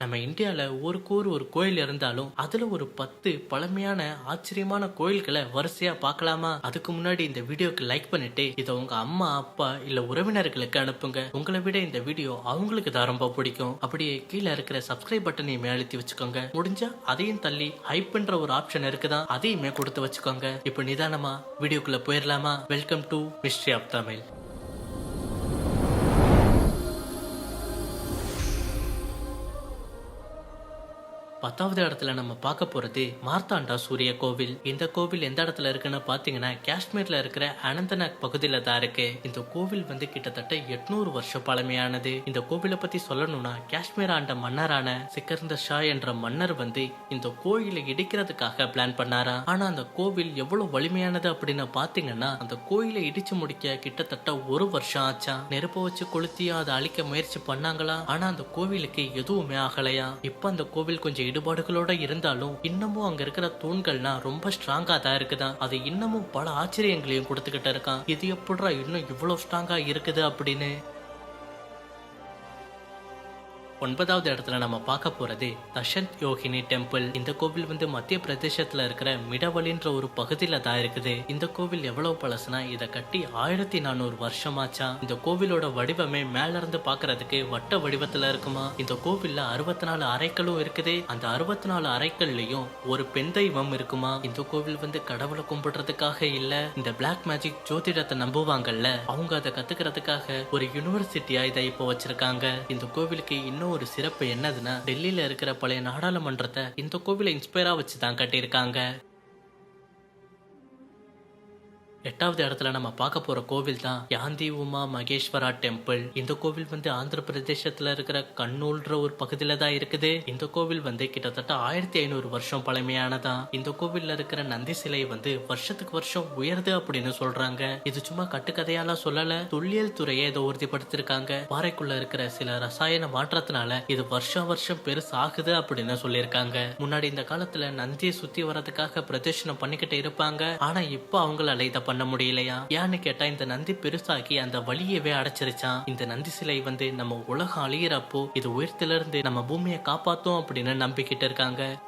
நம்ம இந்தியாவில் ஒரு கூறு ஒரு கோயில் இருந்தாலும் அதில் ஒரு பத்து பழமையான ஆச்சரியமான கோயில்களை வரிசையாக பார்க்கலாமா? அதுக்கு முன்னாடி இந்த வீடியோக்கு லைக் பண்ணிட்டு இதை உங்கள் அம்மா அப்பா இல்லை உறவினர்களுக்கு அனுப்புங்க. உங்களை விட இந்த வீடியோ அவங்களுக்கு தான் ரொம்ப பிடிக்கும். அப்படியே கீழே இருக்கிற சப்ஸ்கிரைப் பட்டனையுமே அழுத்தி வச்சுக்கோங்க. முடிஞ்சா அதையும் தள்ளி ஹைப்ன்ற ஒரு ஆப்ஷன் இருக்குதான் அதையுமே கொடுத்து வச்சுக்கோங்க. இப்போ நிதானமா வீடியோக்குள்ளே போயிடலாமா welcome to mystery of Tamil பத்தாவது இடத்துல நம்ம பார்க்க போறது மார்த்தாண்டா சூரிய கோவில். இந்த கோவில் எந்த இடத்துல இருக்குன்னு பாத்தீங்கன்னா காஷ்மீர்ல இருக்கிற அனந்தநாக் பகுதியில தான் இருக்கு. இந்த கோவில் வந்து கிட்டத்தட்ட எட்நூறு வருஷம் பழமையானது. இந்த கோவிலை பத்தி சொல்லணும்னா காஷ்மீர் ஆண்ட மன்னரான சிக்கர்ந்த ஷா என்ற மன்னர் வந்து இந்த கோயிலை இடிக்கிறதுக்காக பிளான் பண்ணாரா? ஆனா அந்த கோவில் எவ்வளவு வலிமையானது அப்படின்னு பாத்தீங்கன்னா அந்த கோயிலை இடிச்சு முடிக்க கிட்டத்தட்ட ஒரு வருஷம் ஆச்சா. நெருப்பை வச்சு கொளுத்தியும் அதை அழிக்க முயற்சி பண்ணாங்களா? ஆனா அந்த கோவிலுக்கு எதுவுமே ஆகலையா? இப்ப அந்த கோவில் கொஞ்சம் இடுபாடுகளோட இருந்தாலும் இன்னமும் அங்க இருக்கிற தூண்கள்னா ரொம்ப ஸ்ட்ராங்கா தான் இருக்குதான். அது இன்னமும் பல ஆச்சரியங்களையும் கொடுத்துக்கிட்டு இருக்கான். இது எப்படா இன்னும் இவ்வளவு ஸ்ட்ராங்கா இருக்குது அப்படின்னு ஒன்பதாவது இடத்துல நம்ம பார்க்க போறது தஷந்த் யோகினி டெம்பிள் இந்த கோவில் வந்து மத்திய பிரதேசத்துல இருக்கிற மிடவலின்ற ஒரு பகுதியில தான் இருக்குது. இந்த கோவில் எவ்வளவு பழசுனா இதை கட்டி ஆயிரத்தி நானூறு வருஷமாச்சா? இந்த கோவிலோட வடிவமே மேல இருந்து பாக்குறதுக்கு வட்ட வடிவத்துல இருக்குமா? இந்த கோவில்ல அறுபத்தி நாலு அறைகளும் இருக்குது. அந்த அறுபத்தி நாலு அறைகள்லயும் ஒரு பெண் தெய்வம் இருக்குமா? இந்த கோவில் வந்து கடவுளை கும்பிடுறதுக்காக இல்ல இந்த பிளாக் மேஜிக் ஜோதிடத்தை நம்புவாங்கல்ல அவங்க அதை கத்துக்கிறதுக்காக ஒரு யூனிவர்சிட்டியா இதை இப்போ வச்சிருக்காங்க. இந்த கோவிலுக்கு இன்னும் ஒரு சிறப்பு என்னதுன்னா டெல்லியில இருக்கிற பழைய நாடாளுமன்றத்தை இந்த கோவிலை இன்ஸ்பயரா வச்சு தான் கட்டியிருக்காங்க. எட்டாவது இடத்துல நம்ம பார்க்க போற கோவில் தான் யாந்தி உமா மகேஸ்வரா டெம்பிள். இந்த கோவில் வந்து ஆந்திர பிரதேசத்துல இருக்கிற கண்ணூல்ன்ற ஒரு பகுதியில தான் இருக்குது. இந்த கோவில் வந்து கிட்டத்தட்ட ஆயிரத்தி ஐநூறு வருஷம் பழமையானதான் இந்த கோவில்ல இருக்கிற நந்தி சிலை வந்து வருஷத்துக்கு வருஷம் உயருது அப்படின்னு சொல்றாங்க. இது சும்மா கட்டுக்கதையால சொல்லல தொல்லியல் துறையை இதை உறுதிப்படுத்திருக்காங்க. பாறைக்குள்ள இருக்கிற சில ரசாயன மாற்றத்தினால இது வருஷம் வருஷம் பெருசாகுது அப்படின்னு சொல்லியிருக்காங்க. முன்னாடி இந்த காலத்துல நந்தியை சுத்தி வர்றதுக்காக பிரதர்ஷனம் பண்ணிக்கிட்டு இருப்பாங்க. ஆனா இப்போ அவங்களால இதை பண்ண முடியலையா? ஏன்னு கேட்டா இந்த நந்தி பெருசாக்கி அந்த வழியவே அடைச்சிருச்சான். இந்த நந்தி சிலை வந்து நம்ம உலகம் அழியிறப்போ இது உயரத்துல இருந்து நம்ம பூமியை காப்பாத்தும் அப்படின்னு நம்பிக்கிட்டு இருக்காங்க.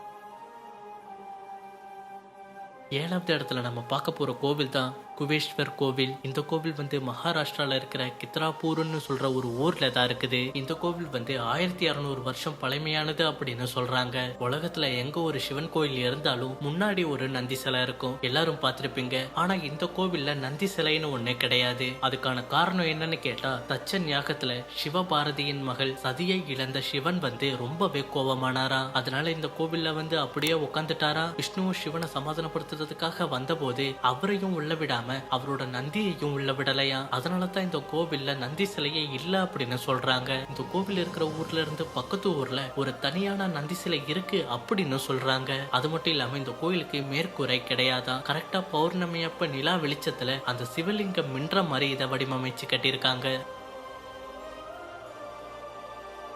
ஏழாவது இடத்துல நம்ம பார்க்க போற கோவில் தான் குவேஷ்வர் கோவில். இந்த கோவில் வந்து மகாராஷ்டிரால இருக்கிற கித்ராபூர்னு சொல்ற ஒரு ஊர்ல தான் இருக்குது. இந்த கோவில் வந்து ஆயிரத்தி அறுநூறு வருஷம் பழமையானது அப்படின்னு சொல்றாங்க. உலகத்துல எங்க ஒரு சிவன் கோயில் இருந்தாலும் முன்னாடி ஒரு நந்தி சிலை இருக்கும். எல்லாரும் பார்த்திருப்பீங்க. ஆனா இந்த கோவில்ல நந்தி சிலைன்னு ஒண்ணே கிடையாது. அதுக்கான காரணம் என்னன்னு கேட்டா தச்சன் யாகத்துல சிவபாரதியின் மகள் சதியை இழந்த சிவன் வந்து ரொம்பவே கோபமானாரா? அதனால இந்த கோவில்ல வந்து அப்படியே உட்காந்துட்டாரா விஷ்ணுவும் சிவனை சமாதானப்படுத்துறதுக்காக வந்தபோது அவரையும் உள்ள விடாம அவரோட நந்தியையும் உள்ள விடலையா? அதனால தான் இந்த கோவில்ல நந்தி சிலையே இல்ல அப்படின்னு சொல்றாங்க. இந்த கோவில் இருக்கிற ஊர்ல இருந்து பக்கத்து ஊர்ல ஒரு தனியான நந்தி சிலை இருக்கு அப்படின்னு சொல்றாங்க. அது மட்டும் இல்லாம இந்த கோயிலுக்கு மேற்கூரை கிடையாதா? கரெக்டா பௌர்ணமி அப்ப நிலா வெளிச்சத்துல அந்த சிவலிங்கம் மின்ற மாதிரி இதை வடிவமைச்சு கட்டியிருக்காங்க.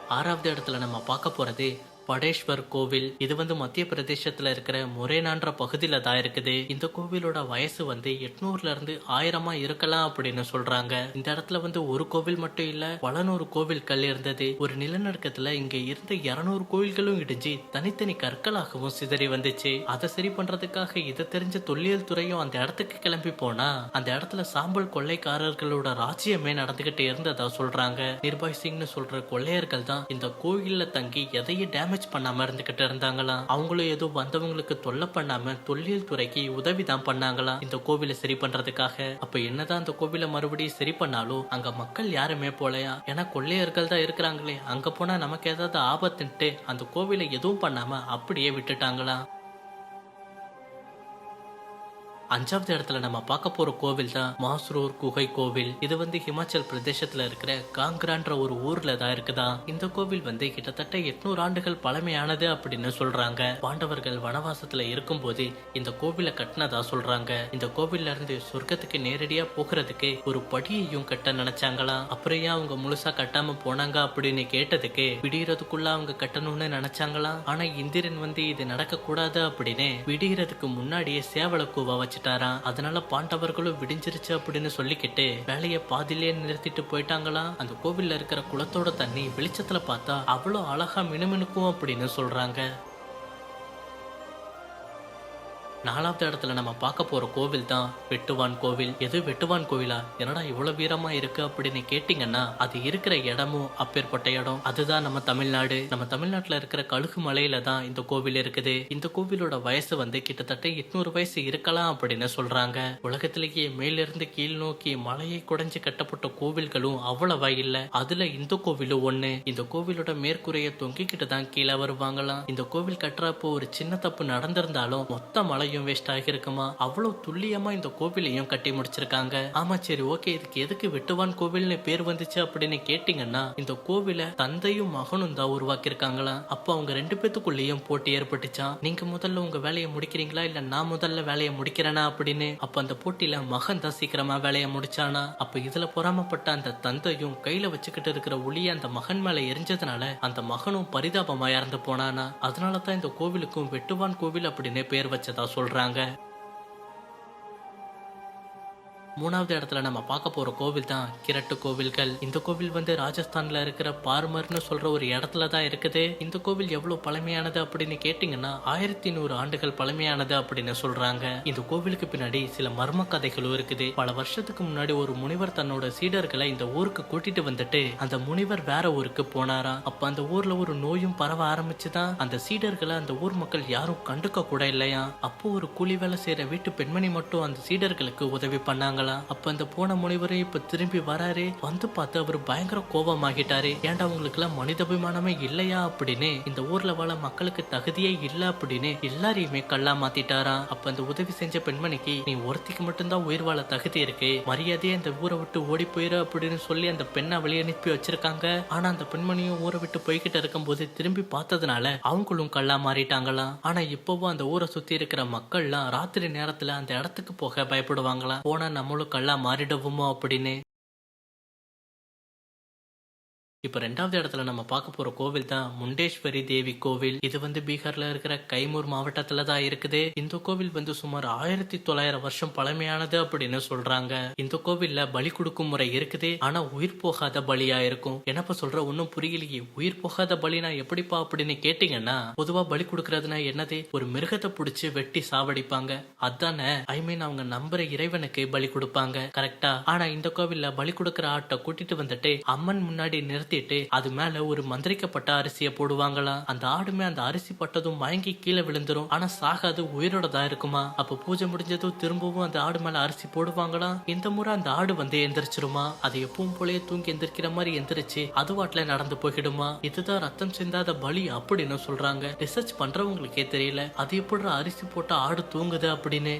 ஆறாவது இடத்துல நம்ம பார்க்க போறது படேஸ்வர் கோவில். இது வந்து மத்திய பிரதேசத்துல இருக்கிற முரேனான்ற பகுதியில தான் இருக்குது. இந்த கோவிலோட வயசு வந்து எட்நூறுல இருந்து ஆயிரமா இருக்கலாம் அப்படின்னு சொல்றாங்க. இந்த இடத்துல வந்து ஒரு கோவில் மட்டும் இல்ல பல நூறு கோவில்கள் இருந்தது. ஒரு நிலநடுக்கத்துல இங்க இருந்த இருநூறு கோவில்களும் இடிஞ்சு தனித்தனி கற்களாகவும் சிதறி வந்துச்சு. அதை சரி பண்றதுக்காக இதை தெரிஞ்ச தொல்லியல் துறையும் அந்த இடத்துக்கு கிளம்பி போனா அந்த இடத்துல சாம்பல் கொள்ளைக்காரர்களோட ராஜ்யமே நடந்துகிட்டு இருந்ததா சொல்றாங்க. நிர்பாய் சிங்னு சொல்ற கொள்ளையர்கள் தான் இந்த கோயில்ல தங்கி எதையும் டேமேஜ் பண்ணாம இருந்துகிட்டு இருந்தாங்களாம் அவங்களும் ஏதோ வந்தவங்களுக்கு தொல்லை பண்ணாம தொல்லியல் துறைக்கு உதவி தான் பண்ணாங்களாம் இந்த கோவிலை சரி பண்றதுக்காக. அப்ப என்னதான் அந்த கோவிலை மறுபடியும் சரி பண்ணாலும் அங்க மக்கள் யாருமே போலையா? ஏன்னா கொள்ளையர்கள் தான் இருக்கிறாங்களே. அங்க போனா நமக்கு ஏதாவது ஆபத்துன்ட்டு அந்த கோவிலை எதுவும் பண்ணாம அப்படியே விட்டுட்டாங்களாம் அஞ்சாவது இடத்துல நம்ம பார்க்க போற கோவில் தான் மாஸ்ரூர் குகை கோவில். இது வந்து ஹிமாச்சல் பிரதேசத்துல இருக்கிற காங்க்ரான்ற ஒரு ஊர்ல தான் இருக்குதா? இந்த கோவில் வந்து கிட்டத்தட்ட எட்நூறு ஆண்டுகள் பழமையானது அப்படின்னு சொல்றாங்க. பாண்டவர்கள் வனவாசத்துல இருக்கும் போது இந்த கோவிலை கட்டினதா சொல்றாங்க. இந்த கோவில்ல இருந்து சொர்க்கத்துக்கு நேரடியா போகிறதுக்கு ஒரு படியையும் கட்ட நினைச்சாங்களாம் அப்புறம் ஏன் அவங்க முழுசா கட்டாம போனாங்க அப்படின்னு கேட்டதுக்கு விடியறதுக்குள்ள அவங்க கட்டணும்னு நினைச்சாங்களாம் ஆனா இந்திரன் வந்து இது நடக்க கூடாது அப்படின்னு விடியறதுக்கு முன்னாடியே சேவல கூவா வச்சு ஆரம்பிச்சிட்டாராம் அதனால பாண்டவர்களும் விடிஞ்சிருச்சு அப்படின்னு சொல்லிக்கிட்டு வேலையை பாதிலேயே நிறுத்திட்டு போயிட்டாங்களாம் அந்த கோவில்ல இருக்கிற குளத்தோட தண்ணி வெளிச்சத்துல பார்த்தா அவ்வளோ அழகா மினுமினுக்கும் அப்படின்னு சொல்றாங்க. நாலாவது இடத்துல நம்ம பார்க்க போற கோவில் தான் வெட்டுவான் கோவில். எது வெட்டுவான் கோவிலா? என்னடா இவ்வளவு வீரமா இருக்கு அப்படின்னு கேட்டிங்கன்னா அது இருக்கிற இடமும் அப்பேற்பட்ட இடம். அதுதான் நம்ம தமிழ்நாடு. நம்ம தமிழ்நாட்டுல இருக்கிற கழுகு மலையில தான் இந்த கோவில் இருக்குது. இந்த கோவிலோட வயசு வந்து கிட்டத்தட்ட எட்நூறு வயசு இருக்கலாம் அப்படின்னு சொல்றாங்க. உலகத்திலேயே மேலிருந்து கீழ் நோக்கி மலையை குடைஞ்சு கட்டப்பட்ட கோவில்களும் அவ்வளவா இல்ல. அதுல இந்த கோவிலும் ஒண்ணு. இந்த கோவிலோட மேற்கூரையை தொங்கிக்கிட்டு தான் கீழே வருவாங்களாம். இந்த கோவில் கட்டுறப்போ ஒரு சின்ன தப்பு நடந்திருந்தாலும் மொத்த மலை மலையும் வேஸ்ட் ஆகியிருக்குமா? அவ்வளவு துல்லியமா இந்த கோவிலையும் கட்டி முடிச்சிருக்காங்க. ஆமா சரி ஓகே இதுக்கு எதுக்கு வெட்டுவான் கோவில்னு பேர் வந்துச்சு அப்படின்னு கேட்டீங்கன்னா இந்த கோவிலை தந்தையும் மகனும் தான் உருவாக்கியிருக்காங்களாம். அப்போ அவங்க ரெண்டு பேத்துக்குள்ளேயும் போட்டி ஏற்பட்டுச்சான் நீங்க முதல்ல உங்க வேலையை முடிக்கிறீங்களா? இல்ல நான் முதல்ல வேலையை முடிக்கிறேனா அப்படின்னு? அப்ப அந்த போட்டியில மகன் தான் சீக்கிரமா வேலையை முடிச்சானா? அப்ப இதுல பொறாமப்பட்ட அந்த தந்தையும் கையில வச்சுக்கிட்டு இருக்கிற ஒளிய அந்த மகன் மேல எரிஞ்சதுனால அந்த மகனும் பரிதாபமா இறந்து போனானா? அதனால தான் இந்த கோவிலுக்கும் வெட்டுவான் கோவில் அப்படின்னு பேர் வச்சதா சொல்றாங்க மூணாவது இடத்துல நம்ம பார்க்க போற கோவில் தான் கிரட்டு கோவில்கள். இந்த கோவில் வந்து ராஜஸ்தான்ல இருக்கிற பார்மர்னு சொல்ற ஒரு இடத்துல தான் இருக்குது. இந்த கோவில் எவ்வளவு பழமையானது அப்படின்னு கேட்டீங்கன்னா ஆயிரத்தி நூறு ஆண்டுகள் பழமையானது அப்படின்னு சொல்றாங்க. இந்த கோவிலுக்கு பின்னாடி சில மர்ம கதைகளும் இருக்குது. பல வருஷத்துக்கு முன்னாடி ஒரு முனிவர் தன்னோட சீடர்களை இந்த ஊருக்கு கூட்டிட்டு வந்துட்டு அந்த முனிவர் வேற ஊருக்கு போனாராம். அப்ப அந்த ஊர்ல ஒரு நோயும் பரவ ஆரம்பிச்சுதான் அந்த சீடர்களை அந்த ஊர் மக்கள் யாரும் கண்டுக்க கூட இல்லையா அப்போ ஒரு கூலி வேலை செய்யற வீட்டு பெண்மணி மட்டும் அந்த சீடர்களுக்கு உதவி பண்ணாங்க. பண்ணாங்களாம் அப்ப அந்த போன முனிவரே இப்ப திரும்பி வராரு. வந்து பார்த்து அவர் பயங்கர கோபமாகிட்டாரு. ஏன்டா உங்களுக்கு எல்லாம் மனிதாபிமானமே இல்லையா அப்படின்னு. இந்த ஊர்ல வாழ மக்களுக்கு தகுதியே இல்ல அப்படின்னு எல்லாரையுமே கல்லா மாத்திட்டாராம் அப்ப அந்த உதவி செஞ்ச பெண்மணிக்கு நீ ஒருத்திக்கு மட்டும்தான் உயிர் வாழ தகுதி இருக்கு. மரியாதையே இந்த ஊரை விட்டு ஓடி போயிரு அப்படின்னு சொல்லி அந்த பெண்ணை வெளியே அனுப்பி வச்சிருக்காங்க. ஆனா அந்த பெண்மணியும் ஊரை விட்டு போய்கிட்டு இருக்கும்போது திரும்பி பார்த்ததுனால அவங்களும் கல்லா மாறிட்டாங்களாம் ஆனா இப்பவும் அந்த ஊரை சுத்தி இருக்கிற மக்கள்லாம் ராத்திரி நேரத்துல அந்த இடத்துக்கு போக பயப்படுவாங்களாம் போனா நம்மளும் கல்லா மாறிடுவோமோ அப்படின்னு? இப்போ ரெண்டாவது இடத்துல நம்ம பார்க்க போற கோவில் தான் முண்டேஸ்வரி தேவி கோவில். இது வந்து பீகார்ல இருக்கிற கைமூர் மாவட்டத்துல தான் இருக்குது. இந்த கோவில் வந்து சுமார் ஆயிரத்தி தொள்ளாயிரம் வருஷம் பழமையானது அப்படின்னு சொல்றாங்க. இந்த கோவில்ல பலி கொடுக்கும் முறை இருக்குது. ஆனா உயிர் போகாத பலியா இருக்கும். என்னப்ப சொல்ற? ஒன்னும் புரியலையே. உயிர் போகாத பலினா எப்படிப்பா அப்படின்னு கேட்டீங்கன்னா பொதுவா பலி கொடுக்கறதுனா என்னது? ஒரு மிருகத்தை புடிச்சு வெட்டி சாவடிப்பாங்க. அதானே? ஐ மீன் அவங்க நம்புற இறைவனுக்கு பலி கொடுப்பாங்க. கரெக்டா ஆனா இந்த கோவில்ல பலி கொடுக்கற ஆட்டை கூட்டிட்டு வந்துட்டு அம்மன் முன்னாடி நிறுத்த கட்டிட்டு அது மேல ஒரு மந்திரிக்கப்பட்ட அரிசியை போடுவாங்களாம் அந்த ஆடுமே அந்த அரிசி பட்டதும் மயங்கி கீழே விழுந்துரும். ஆனா சாகாது உயிரோட தான் இருக்குமா? அப்ப பூஜை முடிஞ்சதும் திரும்பவும் அந்த ஆடு மேல அரிசி போடுவாங்களாம் இந்த முறை அந்த ஆடு வந்து எந்திரிச்சிருமா? அது எப்பவும் போலயே தூங்கி எந்திரிக்கிற மாதிரி எந்திரிச்சு அது வாட்டில நடந்து போயிடுமா இதுதான் ரத்தம் சிந்தாத பலி அப்படின்னு சொல்றாங்க. ரிசர்ச் பண்றவங்களுக்கே தெரியல. அது எப்படி அரிசி போட்ட ஆடு தூங்குது அப்படின்னு?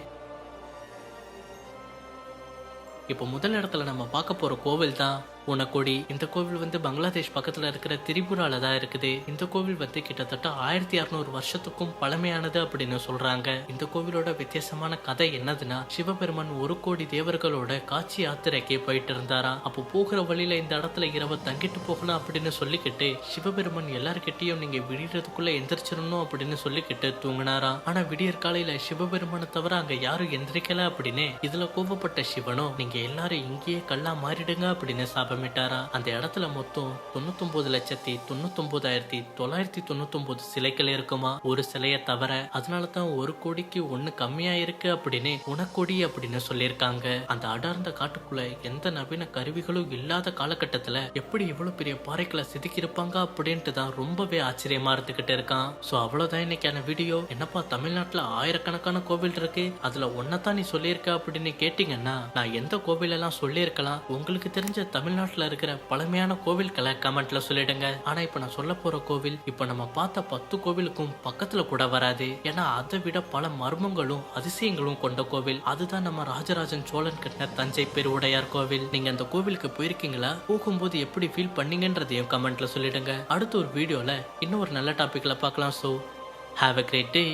இப்போ முதல் இடத்துல நம்ம பார்க்க போகிற கோவில் தான் உனக்கொடி. இந்த கோவில் வந்து பங்களாதேஷ் பக்கத்துல இருக்கிற திரிபுரால தான் இருக்குது. இந்த கோவில் வந்து கிட்டத்தட்ட ஆயிரத்தி அறுநூறு வருஷத்துக்கும் பழமையானது அப்படின்னு சொல்றாங்க. இந்த கோவிலோட வித்தியாசமான கதை என்னதுன்னா சிவபெருமான் ஒரு கோடி தேவர்களோட காட்சி யாத்திரைக்கு போயிட்டு இருந்தாராம் அப்போ போகிற வழியில இந்த இடத்துல இரவு தங்கிட்டு போகலாம் அப்படின்னு சொல்லிக்கிட்டு சிவபெருமான் எல்லார்கிட்டையும் நீங்க விடியறதுக்குள்ள எந்திரிச்சிடணும் அப்படின்னு சொல்லிக்கிட்டு தூங்கினாராம் ஆனா விடியற் காலையில சிவபெருமானை தவிர அங்க யாரும் எந்திரிக்கல அப்படின்னு இதுல கோபப்பட்ட சிவனும் நீங்க எல்லாரும் இங்கேயே கல்லா மாறிடுங்க அப்படின்னு சாபமிட்டாரா அந்த இடத்துல மொத்தம் தொண்ணூத்தொன்பது லட்சத்தி தொண்ணூத்தொன்பதாயிரத்தி தொள்ளாயிரத்தி தொண்ணூத்தொன்பது சிலைகள் இருக்குமா? ஒரு சிலையை தவிர அதனால தான் ஒரு கோடிக்கு ஒண்ணு கம்மியா இருக்கு அப்படின்னு உனக்கொடி அப்படின்னு சொல்லியிருக்காங்க. அந்த அடர்ந்த காட்டுக்குள்ள எந்த நவீன கருவிகளும் இல்லாத காலகட்டத்துல எப்படி இவ்வளவு பெரிய பாறைகளை செதுக்கியிருப்பாங்க அப்படின்ட்டு தான் ரொம்பவே ஆச்சரியமா இருந்துகிட்டு இருக்கான். சோ அவ்வளவுதான் இன்னைக்கான வீடியோ. என்னப்பா தமிழ்நாட்டுல ஆயிரக்கணக்கான கோவில் இருக்கு. அதுல ஒன்னதான் நீ சொல்லியிருக்க அப்படின்னு கேட்டீங்கன்னா நான் எந்த கோவில் எல்லாம் சொல்லியிருக்கலாம்? உங்களுக்கு தெரிஞ்ச தமிழ்நாட்டில் இருக்கிற பழமையான கோவில்களை கமெண்ட்ல சொல்லிடுங்க. ஆனா இப்ப நான் சொல்ல போற கோவில் இப்ப நம்ம பார்த்த பத்து கோவிலுக்கும் பக்கத்துல கூட வராது. ஏன்னா அதை விட பல மர்மங்களும் அதிசயங்களும் கொண்ட கோவில். அதுதான் நம்ம ராஜராஜன் சோழன் கட்டின தஞ்சை பெருவுடையார் கோவில். நீங்க அந்த கோவிலுக்கு போயிருக்கீங்களா? போகும்போது எப்படி ஃபீல் பண்ணீங்கன்றதையும் கமெண்ட்ல சொல்லிடுங்க. அடுத்த ஒரு வீடியோல இன்னும் ஒரு நல்ல டாபிக்ல பார்க்கலாம். So have a great day